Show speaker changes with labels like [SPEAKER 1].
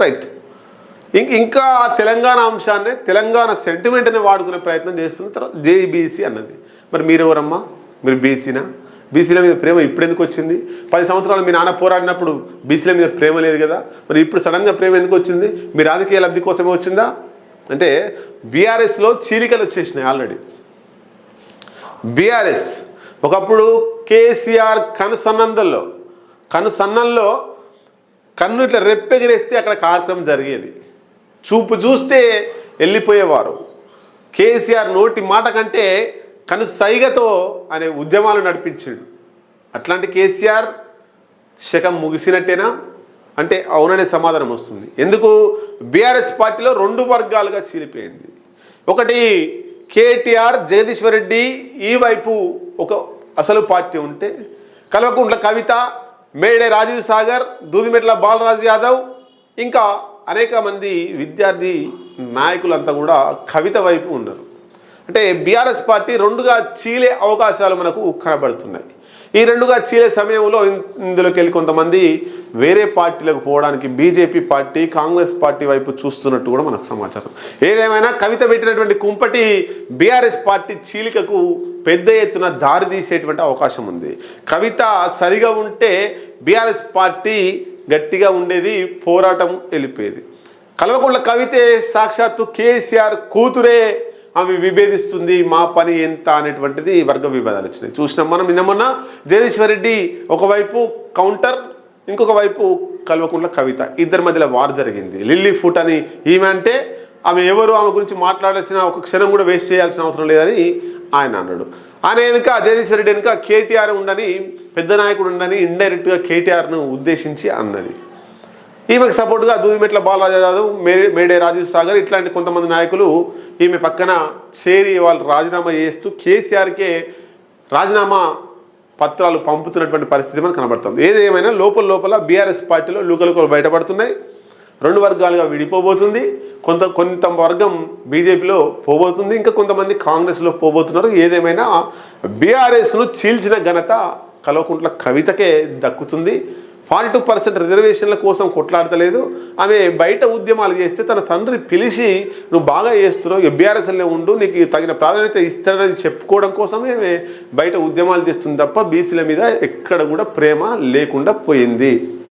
[SPEAKER 1] Right ఇంక ఇంకా ఆ తెలంగాణ అంశాన్ని తెలంగాణ సెంటిమెంట్ని వాడుకునే ప్రయత్నం చేస్తున్న తర్వాత జేబీసీ అన్నది. మరి మీరు ఎవరమ్మా మీరు బీసీనా? బీసీల మీద ప్రేమ ఇప్పుడు ఎందుకు వచ్చింది? పది సంవత్సరాలు మీ నాన్న పోరాడినప్పుడు బీసీల మీద ప్రేమ లేదు కదా? మరి ఇప్పుడు సడన్గా ప్రేమ ఎందుకు వచ్చింది? మీ రాజకీయ లబ్ధి కోసమే వచ్చిందా? అంటే బీఆర్ఎస్లో చీలికలు వచ్చేసినాయి ఆల్రెడీ. బీఆర్ఎస్ ఒకప్పుడు కేసీఆర్ కనుసన్నందల్లో కనుసన్నంలో కన్ను ఇట్లా రెప్పెగిరేస్తే అక్కడ కార్యక్రమం జరిగేది. చూపు చూస్తే వెళ్ళిపోయేవారు. కేసీఆర్ నోటి మాట కంటే కను సైగతో అనే ఉద్యమాలు నడిపించాడు. అట్లాంటి కేసీఆర్ శకం ముగిసినట్టేనా? అంటే అవుననే సమాధానం వస్తుంది. ఎందుకు? బీఆర్ఎస్ పార్టీలో రెండు వర్గాలుగా చీలిపోయింది. ఒకటి కేటీఆర్ జగదీశ్వర్ రెడ్డి ఈ వైపు ఒక అసలు పార్టీ ఉంటే కల్వకుంట్ల కవిత మేడే రాజీవ్ సాగర్ దూదిమెట్ల బాలరాజు యాదవ్ ఇంకా అనేక మంది విద్యార్థి నాయకులంతా కూడా కవిత వైపు ఉన్నారు. అంటే బీఆర్ఎస్ పార్టీ రెండుగా చీలే అవకాశాలు మనకు కనబడుతున్నాయి. ఈ రెండుగా చీలే సమయంలో ఇందులోకి వెళ్ళి కొంతమంది వేరే పార్టీలకు పోవడానికి బీజేపీ పార్టీ కాంగ్రెస్ పార్టీ వైపు చూస్తున్నట్టు కూడా మనకు సమాచారం. ఏదేమైనా కవిత పెట్టినటువంటి కుంపటి బీఆర్ఎస్ పార్టీ చీలికకు పెద్ద ఎత్తున దారి తీసేటువంటి అవకాశం ఉంది. కవిత సరిగా ఉంటే బీఆర్ఎస్ పార్టీ గట్టిగా ఉండేది పోరాటం వెళ్ళిపోయేది. కల్వకుంట్ల కవితే సాక్షాత్తు కేసీఆర్ కూతురే ఆమె విభేదిస్తుంది మా పని ఎంత అనేటువంటిది వర్గ విభేదాలు వచ్చినాయి. చూసినాం మనం నిన్న మొన్న జగదీశ్వర్ రెడ్డి ఒకవైపు కౌంటర్ ఇంకొక వైపు కల్వకుంట్ల కవిత. ఇద్దరి మధ్యలో వార్ జరిగింది. లిల్లీ ఫుట్ అని ఈమె అంటే ఆమె ఎవరు ఆమె గురించి మాట్లాడాల్సిన ఒక క్షణం కూడా వేస్ట్ చేయాల్సిన అవసరం లేదని ఆయన అన్నాడు. ఆయన వెనుక జగదీశ్వర్ రెడ్డి వెనుక కేటీఆర్ ఉండని పెద్ద నాయకుడు ఉండని ఇండైరెక్ట్గా కేటీఆర్ను ఉద్దేశించి అన్నది. ఈమెకు సపోర్ట్గా దూదిమెట్ల బాలరాజా యాదవ్ మేడే మేడే రాజీవ్ సాగర్ ఇట్లాంటి కొంతమంది నాయకులు ఈమె పక్కన చేరి వాళ్ళు రాజీనామా చేస్తూ కేసీఆర్కే రాజీనామా పత్రాలు పంపుతున్నటువంటి పరిస్థితి మనకు కనబడుతుంది. ఏది ఏమైనా లోపల లోపల బీఆర్ఎస్ పార్టీలో లుకలుకలు బయటపడుతున్నాయి. రెండు వర్గాలుగా విడిపోబోతుంది. కొంత కొంత వర్గం బీజేపీలో పోబోతుంది. ఇంకా కొంతమంది కాంగ్రెస్లో పోబోతున్నారు. ఏదేమైనా బీఆర్ఎస్ను చీల్చిన ఘనత కల్వకుంట్ల కవితకే దక్కుతుంది. ఫార్టీ టూ పర్సెంట్ రిజర్వేషన్ల కోసం కొట్లాడతలేదు. ఆమె బయట ఉద్యమాలు చేస్తే తన తండ్రి పిలిచి నువ్వు బాగా చేస్తున్నావు బీఆర్ఎస్ఎల్నే ఉండు నీకు తగిన ప్రాధాన్యత ఇస్తాడని చెప్పుకోవడం కోసమే ఆమె బయట ఉద్యమాలు చేస్తుంది తప్ప బీసీల మీద ఎక్కడ కూడా ప్రేమ లేకుండా పోయింది.